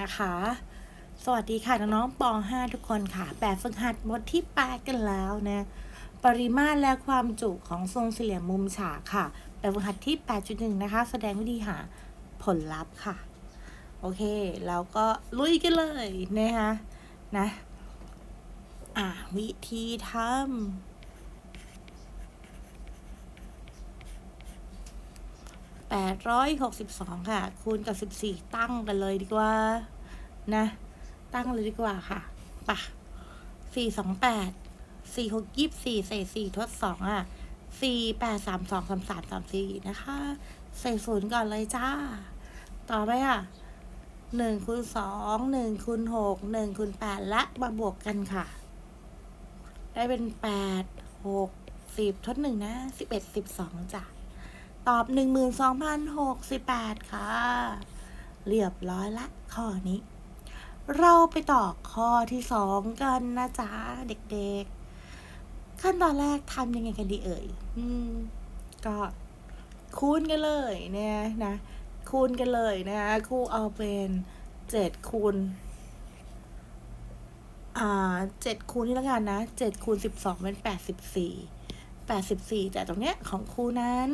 นะคะ สวัสดีค่ะ น้องๆป .5 ทุกคนค่ะ แบบฝึกหัดบทที่8กันแล้วนะ ปริมาตรและความจุของทรงสี่เหลี่ยมมุมฉากค่ะ แบบฝึกหัดที่ 8.1 นะคะ แสดงวิธีหาผลลัพธ์ค่ะ โอเค แล้วก็ลุยกันเลยนะคะ นะ อ่าวิธีทำ 862 ค่ะ คูณกับ 14 ตั้งกันเลยดีกว่า นะ ตั้งเลยดีกว่าค่ะปะ428 46 24ใส่4ทด2อะ 4 8 3 2 3 3 3 4 นะคะ ใส่ศูนย์ก่อนเลยจ้า ต่อไปอะ1คูณ2 1คูณ6 1คูณ8และมาบวกกันค่ะ ได้เป็น 8 6 10 ทด1นะ 11 12จ้ะ ตอบ 12,068 ค่ะ เรียบร้อยละ ข้อนี้ เราไปต่อข้อที่สองกันนะจ๊ะ เด็กๆ ขั้นตอนแรกทำยังไงกันดีเอ่ย อืม ก็คูณกันเลยเนี่ยนะ คูณกันเลยนะครูเอาเป็นเจ็ดคูณอ่าเจ็ดคูณนี่แล้วกันนะเจ็ดคูณสิบสองเป็นแปดสิบสี่แปดสิบสี่แต่ตรงเนี้ยของครูนั้น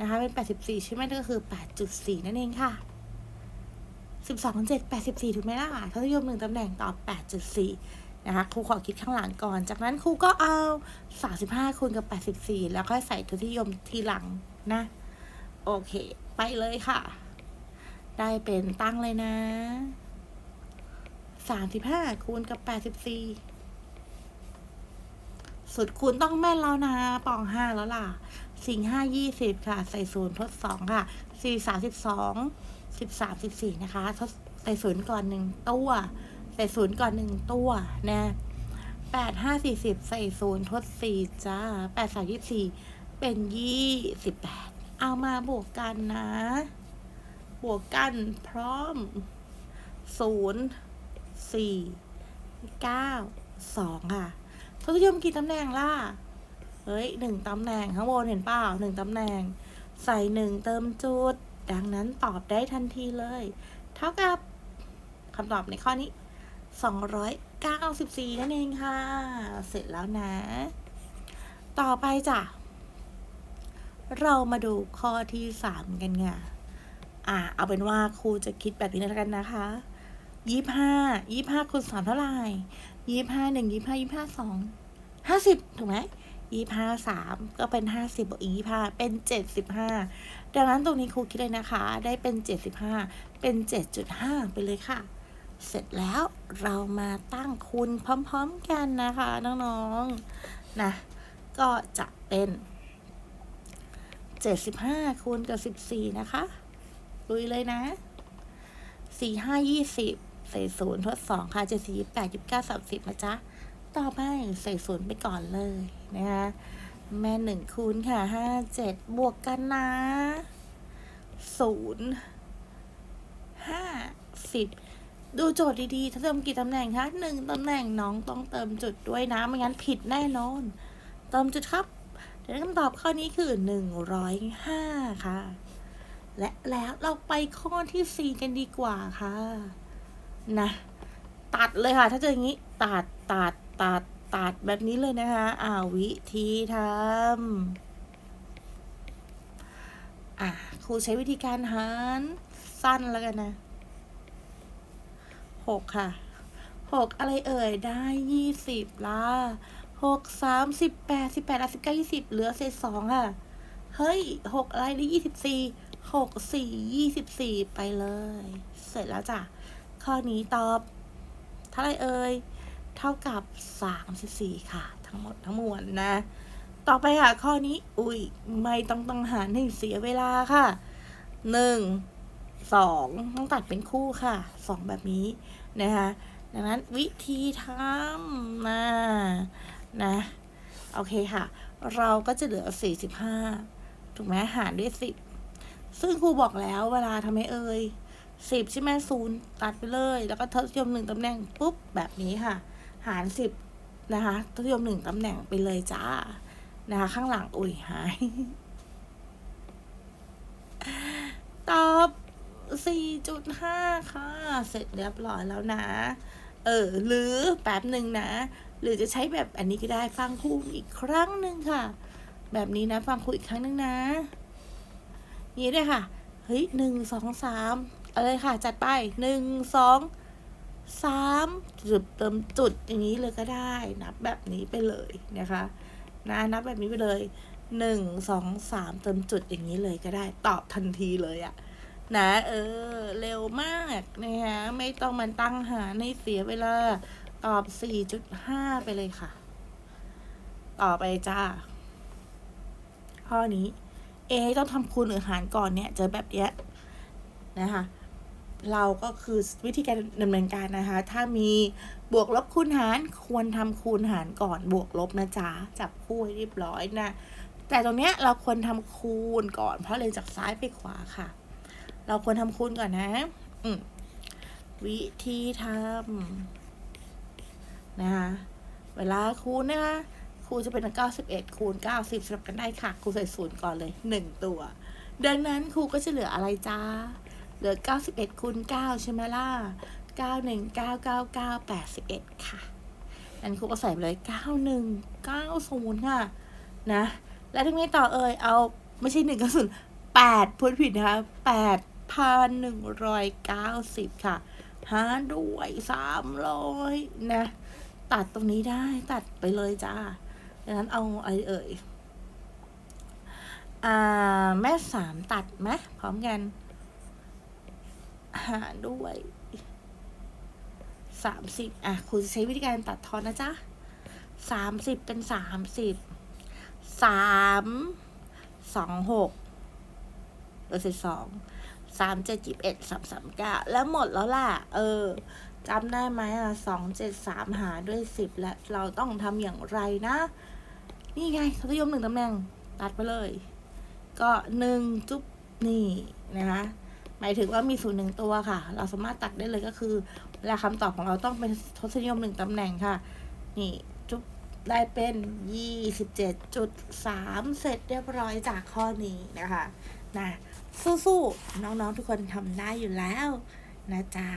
นะคะ เป็นแปดสิบสี่ใช่ไหมก็คือแปดจุดสี่นั่นเองค่ะสิบสองเจ็ดแปดสิบสี่ถูกไหมล่ะทศนิยมหนึ่งตำแหน่งต่อบแปดจุดสี่นะคะ ครูขอคิดข้างหลังก่อน จากนั้นครูก็เอาสามสิบห้าคูณกับแปดสิบสี่แล้วค่อยใส่ทศนิยมทีหลังนะ โอเค ไปเลยค่ะ ได้เป็นตั้งเลยนะสามสิบห้าคูณกับแปดสิบสี่สุดคูณต้องแม่นแล้วนะปองห้าแล้วล่ะ สิงห้ายี่สิบค่ะ ใส่ศูนย์ทดสองค่ะสี่สามสิบสองสิบสามสิบสี่นะคะ ทดใส่ศูนย์ก่อนหนึ่งตัว ใส่ศูนย์ก่อนหนึ่งตัวนะแปดห้าสี่สิบใส่ศูนย์ทดสี่จ้าแปดสามยี่สี่เป็นยี่สิบแปดเอามาบวกกันนะ บวกกันพร้อมศูนย์สี่เก้าสองค่ะทศนิยมกี่ตำแหน่งล่ะ ฮ้ยหนึ่งตำแหน่งข้างบนเห็นเปล่าหนึ่งตำแหน่ง ใส่หนึ่งเติมจุด ดังนั้นตอบได้ทันทีเลย เท่ากับคำตอบในข้อนี้ 294 นั่นเองค่ะ เสร็จแล้วนะ ต่อไปจ้ะ เรามาดูข้อที่ 3 กันค่ะอ่า เอาเป็นว่าครูจะคิดแบบนี้แล้วกันนะคะยี่ห้ายี่ห้าคูณสามเท่าไหร่ยี่ห้าหนึ่งยี่ห้ายี่ห้าสองห้าสิบถูกไหม ยี่ห้าสามก็เป็นห้าสิบบวกอีกยี่ห้าเป็นเจ็ดสิบห้าดังนั้นตรงนี้ครูคิดเลยนะคะ ได้เป็นเจ็ดสิบห้าเป็นเจ็ดจุดห้าไปเลยค่ะ เสร็จแล้วเรามาตั้งคูณพร้อมๆกันนะคะน้องๆนะก็จะเป็นเจ็ดสิบห้าคูณกับสิบสี่นะคะลุยเลยนะสี่ห้ายี่สิบใส่ศูนย์ทดสองค่ะเจ็ดสี่ยี่แปดยี่เก้าสามสิบนะจ๊ะ ต่อไปใส่ศูนย์ไปก่อนเลยนะคะแม่หนึ่งคูณค่ะห้าเจ็ดบวกกันนะศูนย์ห้าสิบดูโจทย์ดีๆถ้าเติมกี่ตำแหน่งคะหนึ่งตำแหน่งน้องต้องเติมจุดด้วยนะ ไม่งั้นผิดแน่นอน เติมจุดครับเดี๋ยวคำตอบข้อนี้คือหนึ่งร้อยห้าค่ะ และแล้วเราไปข้อที่สี่กันดีกว่าค่ะ นะ ตัดเลยค่ะ ถ้าเจออย่างนี้ ตัดตัด ตัดตัดแบบนี้เลยนะคะอ่าวิธีทำอะครูใช้วิธีการหารสั้นแล้วกันนะหกค่ะหกอะไรเอ่ยได้ยี่สิบละหกสามสิบแปดสิบแปดสิบเก้ายี่สิบเหลือเศษสองอะ เฮ้ยหกอะไรได้ยี่สิบสี่หกสี่ยี่สิบสี่ไปเลย เสร็จแล้วจ้ะ ข้อนี้ตอบเท่าไรเอ่ย เท่ากับสามสิบสี่ค่ะ ทั้งหมดทั้งมวลนะ ต่อไปค่ะ ข้อนี้ อุ้ยไม่ต้องต้องหารให้เสียเวลาค่ะหนึ่งสองต้องตัดเป็นคู่ค่ะสองแบบนี้นะคะดังนั้นวิธีทำนะนะ โอเคค่ะ เราก็จะเหลือสี่สิบห้าถูกไหมหารด้วยสิบซึ่งครูบอกแล้วเวลาทำให้เอ่ยสิบใช่ไหมศูนย์ตัดไปเลย แล้วก็ทศนิยมหนึ่งตำแหน่ง ปุ๊บ แบบนี้ค่ะ หารสิบนะคะทศนิยมหนึ่งตำแหน่งไปเลยจ้า นะคะ ข้างหลังอุ้ยหาย ตอบ 4.5 ค่ะ เสร็จเรียบร้อยแล้วนะ เออ หรือแป๊บหนึ่งนะ หรือจะใช้แบบอันนี้ก็ได้ฟังครูอีกครั้งหนึ่งค่ะ แบบนี้นะ ฟังครูอีกครั้งหนึ่งนะนี่เลยค่ะ เฮ้ยหนึ่งสองสามเอาเลยค่ะ จัดไปหนึ่งสอง สามจุดเติมจุดอย่างนี้เลยก็ได้ นับแบบนี้ไปเลยนะคะนะนับแบบนี้ไปเลยหนึ่งสองสามเติมจุดอย่างนี้เลยก็ได้ ตอบทันทีเลยอะนะเออ เร็วมากนะคะไม่ต้องมันตั้งหาในเสียเวลา ตอบสี่จุดห้าไปเลยค่ะ ต่อไปจ้า ข้อนี้ เอต้องทำคูณหรือหารก่อนเนี่ย เจอแบบเนี้ยนะคะ เราก็คือวิธีการดำเนินการนะคะ ถ้ามีบวกลบคูณหารควรทำคูณหารก่อนบวกลบนะจ๊ะจับคู่ให้เรียบร้อยนะ แต่ตรงเนี้ยเราควรทำคูณก่อน เพราะเลยจากซ้ายไปขวาค่ะ เราควรทำคูณก่อนนะ อืวิธีทำนะคะเวลาคูณนะคะครูจะเป็น 91 คูณ 90สลับกันได้ค่ะครูใส่ศูนย์ก่อนเลย 1 ตัว ดังนั้นครูก็จะเหลืออะไรจ้า เหลือ 91คูณ9ใช่ไหมล่ะ 91 999 81ค่ะนั้นครูก็ใส่ไปเลย 91 90ค่ะ นะ แล้วทำไงต่อเอ่ย เอาไม่ใช่1 90 8พูดผิดนะคะ8,190ค่ะหารด้วย300นะ ตัดตรงนี้ได้ตัดไปเลยจ้าดังนั้นเอาอะไรเอ่ย อ่า แม่สามตัดไหมพร้อมกัน หารด้วยสามสิบอะครูจะใช้วิธีการตัดทอนนะจ๊ะสามสิบเป็นสามสิบสามสองหกเหลือสิบสองสามเจ็ดจิบเอ็ดสามสามเก้าแล้วหมดแล้วล่ะ เออจำได้ไหมอะสองเจ็ดสามหารด้วยสิบและเราต้องทำอย่างไรนะ นี่ไงทศยมหนึ่งตำแหน่ง ตัดไปเลย ก็หนึ่งจุ๊บนี่นะคะ หมายถึงว่ามีศูนย์หนึ่งตัวค่ะ เราสามารถตัดได้เลยก็คือเวลาคำตอบของเราต้องเป็นทศนิยมหนึ่งตำแหน่งค่ะ นี่จุ๊บได้เป็นยี่สิบเจ็ดจุดสามเสร็จเรียบร้อยจากข้อนี้นะคะนะสู้ๆน้องๆทุกคนทำได้อยู่แล้วนะจ๊ะ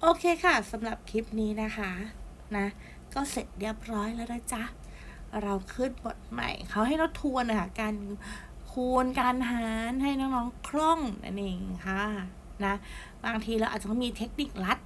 โอเคค่ะสำหรับคลิปนี้นะคะนะก็เสร็จเรียบร้อยแล้วนะจ๊ะ เราขึ้นบทใหม่ เขาให้เราทวนนะคะการ คูณการหารให้น้องๆคล่องนั่นเองค่ะนะบางทีเราอาจจะต้องมีเทคนิคลัด